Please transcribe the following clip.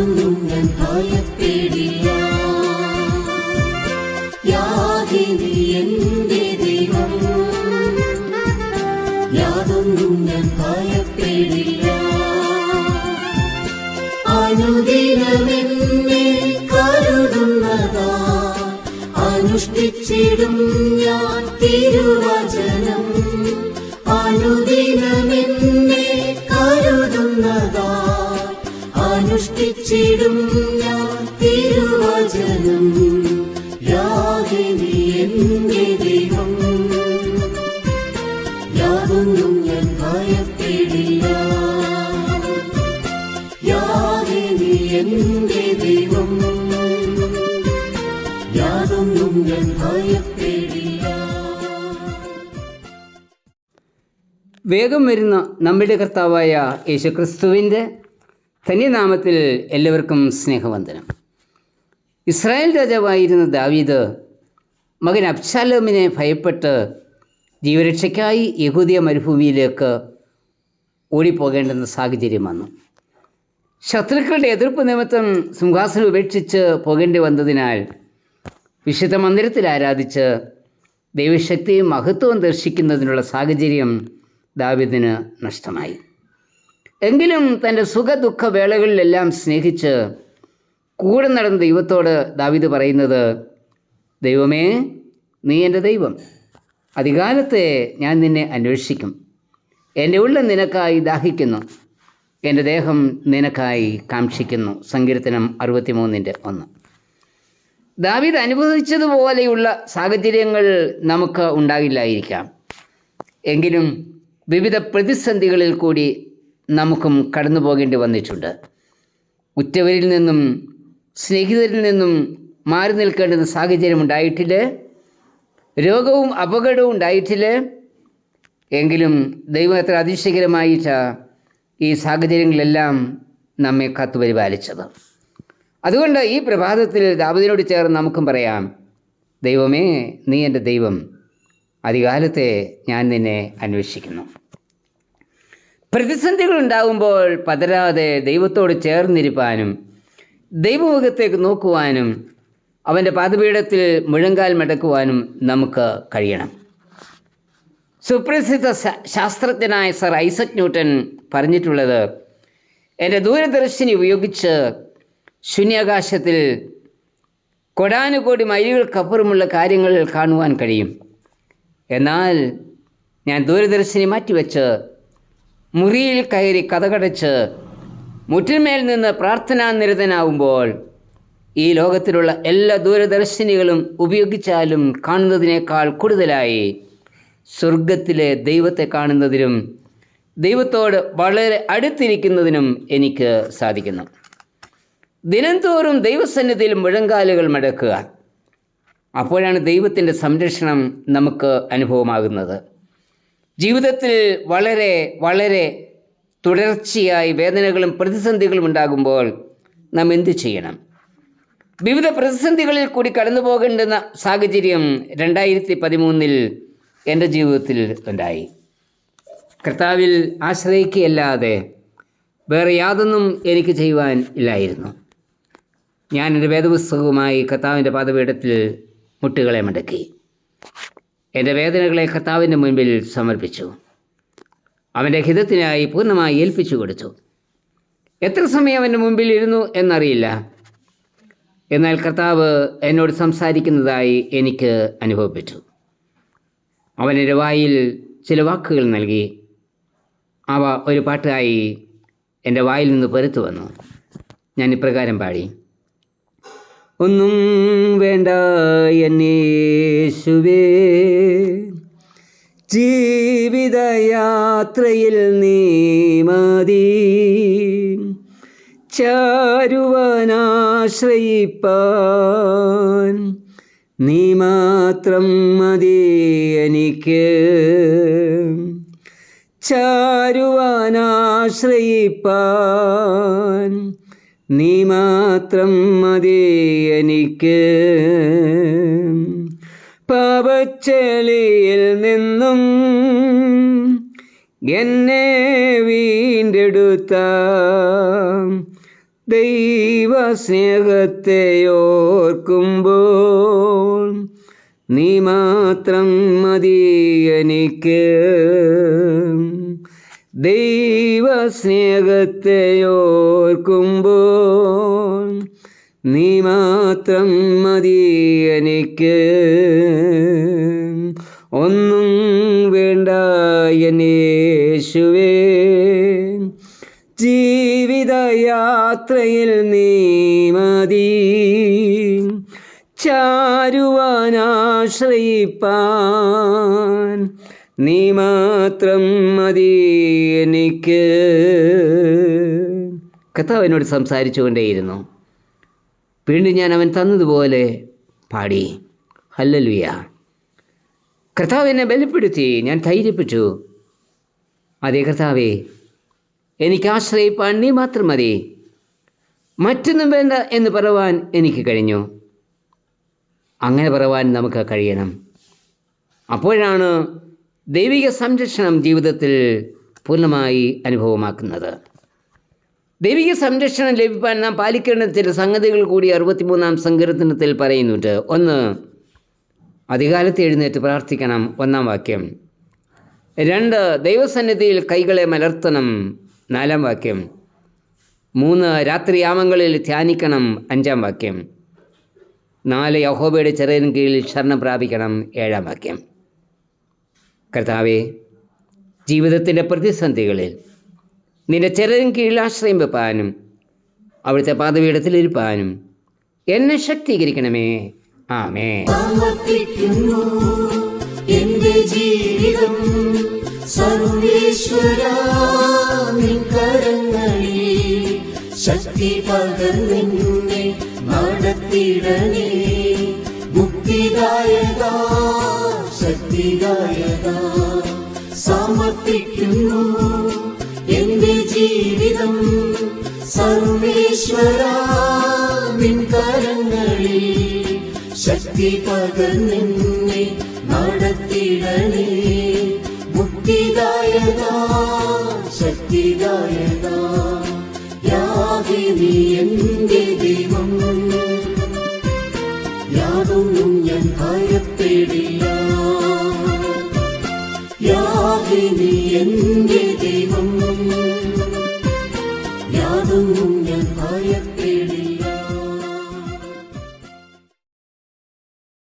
ഞാൻ ഭയപ്പെടില്ല. യാതിനി എന്റെ ദൈവം. യാതൊന്നും ഞാൻ ഭയപ്പെടില്ല. അനുദിനമെന്നെ കരുതുന്നതാ. അനുഷ്ഠിച്ചിടും ഞാൻ തിരുവചനം. തിരുവചനം ദൈവം. യാതൊന്നും ദൈവം. യാതൊന്നും വേഗം വരുന്ന നമ്മുടെ കർത്താവായ യേശുക്രിസ്തുവിന്റെ ധന്യനാമത്തിൽ എല്ലാവർക്കും സ്നേഹവന്ദനം. ഇസ്രായേൽ രാജാവായിരുന്ന ദാവീദ് മകൻ അബ്ശാലോമിനെ ഭയപ്പെട്ട് ജീവരക്ഷയ്ക്കായി യഹൂദിയ മരുഭൂമിയിലേക്ക് ഓടിപ്പോകേണ്ടുന്ന സാഹചര്യം വന്നു. ശത്രുക്കളുടെ എതിർപ്പ് നിമിത്തം സിംഹാസനം ഉപേക്ഷിച്ച് പോകേണ്ടി വന്നതിനാൽ വിശുദ്ധ മന്ദിരത്തിൽ ആരാധിച്ച് ദൈവശക്തിയും മഹത്വവും ദർശിക്കുന്നതിനുള്ള സാഹചര്യം ദാവിദിന് നഷ്ടമായി. എങ്കിലും തന്റെ സുഖദുഃഖ വേളകളിലെല്ലാം സ്നേഹിച്ച് കൂടെ നടന്ന ദൈവത്തോട് ദാവിദ് പറയുന്നത് ദൈവമേ നീ എന്റെ ദൈവം. അധികാലത്തെ ഞാൻ നിന്നെ അന്വേഷിക്കും. എന്റെ ഉള്ളം നിനക്കായി ദാഹിക്കുന്നു. എന്റെ ദേഹം നിനക്കായി കാക്ഷിക്കുന്നു. സങ്കീർത്തനം അറുപത്തിമൂന്നിന്റെ ഒന്ന്. ദാവീദ് അനുഭവിച്ചതുപോലെയുള്ള സാഹചര്യങ്ങൾ നമുക്ക് ഉണ്ടാകില്ലായിരിക്കാം. എങ്കിലും വിവിധ പ്രതിസന്ധികളിൽ കൂടി നമുക്കും കടന്നു പോകേണ്ടി വന്നിട്ടുണ്ട്. ഉറ്റവരിൽ നിന്നും സ്നേഹിതരിൽ നിന്നും മാറി നിൽക്കേണ്ടുന്ന സാഹചര്യം ഉണ്ടായിട്ടില്ല. രോഗവും അപകടവും ഉണ്ടായിട്ടില്ല. എങ്കിലും ദൈവം എത്ര അതിശയകരമായിട്ട ഈ സാഹചര്യങ്ങളെല്ലാം നമ്മെ കാത്തുപരിപാലിച്ചത് അതുകൊണ്ട് ഈ പ്രഭാതത്തിൽ ദാപതിനോട് ചേർന്ന് നമുക്കും പറയാം ദൈവമേ നീ എന്റെ ദൈവം. അധികാലത്തെ ഞാൻ നിന്നെ അന്വേഷിക്കുന്നു. പ്രതിസന്ധികൾ ഉണ്ടാകുമ്പോൾ പതരാതെ ദൈവത്തോട് ചേർന്നിരിപ്പാനും ദൈവമുഖത്തേക്ക് നോക്കുവാനും അവന്റെ പാതപീഠത്തിൽ മുഴങ്കാൽ മടക്കുവാനും നമുക്ക് കഴിയണം. സുപ്രസിദ്ധ ശാസ്ത്രജ്ഞനായ സർ ഐസക് ന്യൂട്ടൻ പറഞ്ഞിട്ടുള്ളത് എന്റെ ദൂരദർശിനി ഉപയോഗിച്ച് ശൂന്യാകാശത്തിൽ കൊടാനുകോടി മൈലുകൾക്കപ്പുറമുള്ള കാര്യങ്ങൾ കാണുവാൻ കഴിയും. എന്നാൽ ഞാൻ ദൂരദർശിനി മാറ്റിവെച്ച് മുറിയിൽ കയറി കഥകടച്ച് മുറ്റിന്മേൽ നിന്ന് പ്രാർത്ഥനാ നിരതനാവുമ്പോൾ ഈ ലോകത്തിലുള്ള എല്ലാ ദൂരദർശിനികളും ഉപയോഗിച്ചാലും കാണുന്നതിനേക്കാൾ കൂടുതലായി സ്വർഗത്തിലെ ദൈവത്തെ കാണുന്നതിനും ദൈവത്തോട് വളരെ അടുത്തിരിക്കുന്നതിനും എനിക്ക് സാധിക്കുന്നു. ദിനംതോറും ദൈവസന്നിധിയിൽ മുഴങ്കാലുകൾ മടക്കുക. അപ്പോഴാണ് ദൈവത്തിന്റെ സംരക്ഷണം നമുക്ക് അനുഭവമാകുന്നത്. ജീവിതത്തിൽ വളരെ വളരെ തുടർച്ചയായി വേദനകളും പ്രതിസന്ധികളും ഉണ്ടാകുമ്പോൾ നാം എന്ത് ചെയ്യണം? വിവിധ പ്രതിസന്ധികളിൽ കൂടി കടന്നു പോകേണ്ടുന്ന സാഹചര്യം രണ്ടായിരത്തി പതിമൂന്നിൽ എന്റെ ജീവിതത്തിൽ ഉണ്ടായി. കർത്താവിൽ ആശ്രയിക്കുകയല്ലാതെ വേറെ യാതൊന്നും എനിക്ക് ചെയ്യുവാൻ ഇല്ലായിരുന്നു. ഞാൻ എന്റെ വേദപുസ്തകവുമായി കർത്താവിന്റെ പാതപീഠത്തിൽ മുട്ടുകളെ മടക്കി. എന്റെ വേദനകളെ കർത്താവിന്റെ മുൻപിൽ സമർപ്പിച്ചു. അവന്റെ ഹിതത്തിനായി പൂർണമായി ഏൽപ്പിച്ചു കൊടുത്തു. എത്ര സമയം അവന്റെ മുമ്പിൽ ഇരുന്നു എന്നറിയില്ല. എന്നാൽ കർത്താവ് എന്നോട് സംസാരിക്കുന്നതായി എനിക്ക് അനുഭവപ്പെട്ടു. അവൻ എന്റെ വായിൽ ചില വാക്കുകൾ നൽകി. അവ ഒരു പാട്ടായി എന്റെ വായിൽ നിന്ന് പെരുത്തു വന്നു. ഞാൻ ഇപ്രകാരം പാടി. ഒന്നും വേണ്ട എന്നേശുവേ ജീവിതയാത്രയിൽ നീ ചാരുവനാശ്രയിപ്പാൻ നീ മാത്രം മതി എനിക്ക്. ചാരുവാനാശ്രയിപ്പാൻ നീ മാത്രം മതി എനിക്ക്. പാപച്ചെളിയിൽ നിന്നും എന്നെ വീണ്ടെടുത്ത ദൈവ സ്നേഹത്തെ ഓർക്കുമ്പോൾ നീ മാത്രം മതി എനിക്ക്. ദൈവ സ്നേഹത്തെ ഓർക്കുമ്പോൾ നീ മാത്രം മതി എനിക്ക്. ഒന്നും വേണ്ട എന്നേശുവേ ജീവിതയാത്രയിൽ നീ മതി. ചാരുവാനാശ്രയിപ്പാൻ നീ മാത്രം മതി എനിക്ക്. കർത്താവ് എന്നോട് സംസാരിച്ചുകൊണ്ടേയിരുന്നു. വീണ്ടും ഞാൻ അവൻ തന്നതുപോലെ പാടി. ഹല്ലലുയ. കർത്താവ് എന്നെ ബലപ്പെടുത്തി ഞാൻ ധൈര്യപ്പെട്ടു. അതേ കർത്താവേ എനിക്ക് ആശ്രയിപ്പാൻ നീ മാത്രം മതി. മറ്റൊന്നും വേണ്ട എന്ന് പറവാൻ എനിക്ക് കഴിഞ്ഞു. അങ്ങനെ പറവാൻ നമുക്ക് കഴിയണം. അപ്പോഴാണ് ദൈവിക സംരക്ഷണം ജീവിതത്തിൽ പൂർണമായി അനുഭവമാക്കുന്നത്. ദൈവിക സംരക്ഷണം ലഭിക്കാൻ നാം പാലിക്കേണ്ട ചില സംഗതികൾ കൂടി അറുപത്തിമൂന്നാം സങ്കീർത്തനത്തിൽ പറയുന്നുണ്ട്. ഒന്ന് അധികാലത്ത് എഴുന്നേറ്റ് പ്രാർത്ഥിക്കണം. ഒന്നാം വാക്യം. രണ്ട് ദൈവസന്നിധിയിൽ കൈകളെ മലർത്തണം. നാലാം വാക്യം. മൂന്ന് രാത്രിയാമങ്ങളിൽ ധ്യാനിക്കണം. അഞ്ചാം വാക്യം. നാല് യഹോബയുടെ ചെറിയൻ കീഴിൽ ശരണം പ്രാപിക്കണം. ഏഴാം വാക്യം. കർത്താവേ ജീവിതത്തിന്റെ പ്രതിസന്ധികളിൽ നിന്റെ ചെറിയൻ കീഴിൽ ആശ്രയം വെപ്പാനും അവിടുത്തെ പാതപീഠത്തിലിരിപ്പാനും എന്നെ ശക്തീകരിക്കണമേ. ആമേ എന്റെ ജീവിതം സർവേശ്വര കരങ്ങളിൽ ശക്തി പകർന്നെന്നെ നടത്തിടണേ. മുക്തിദായക ശക്തിദായക സമർപ്പിക്കുന്നു എന്റെ ജീവിതം സർവേശ്വര കരങ്ങളിൽ ശക്തി പകർന്നെന്നെ നടത്തിടണേ. മുക്തിദായക ശക്തിദായക യാകെ നീ എന്റെ ദൈവം. യാതൊന്നും ഞാൻ ഭയപ്പെടില്ല. യാകെ നീ എന്റെ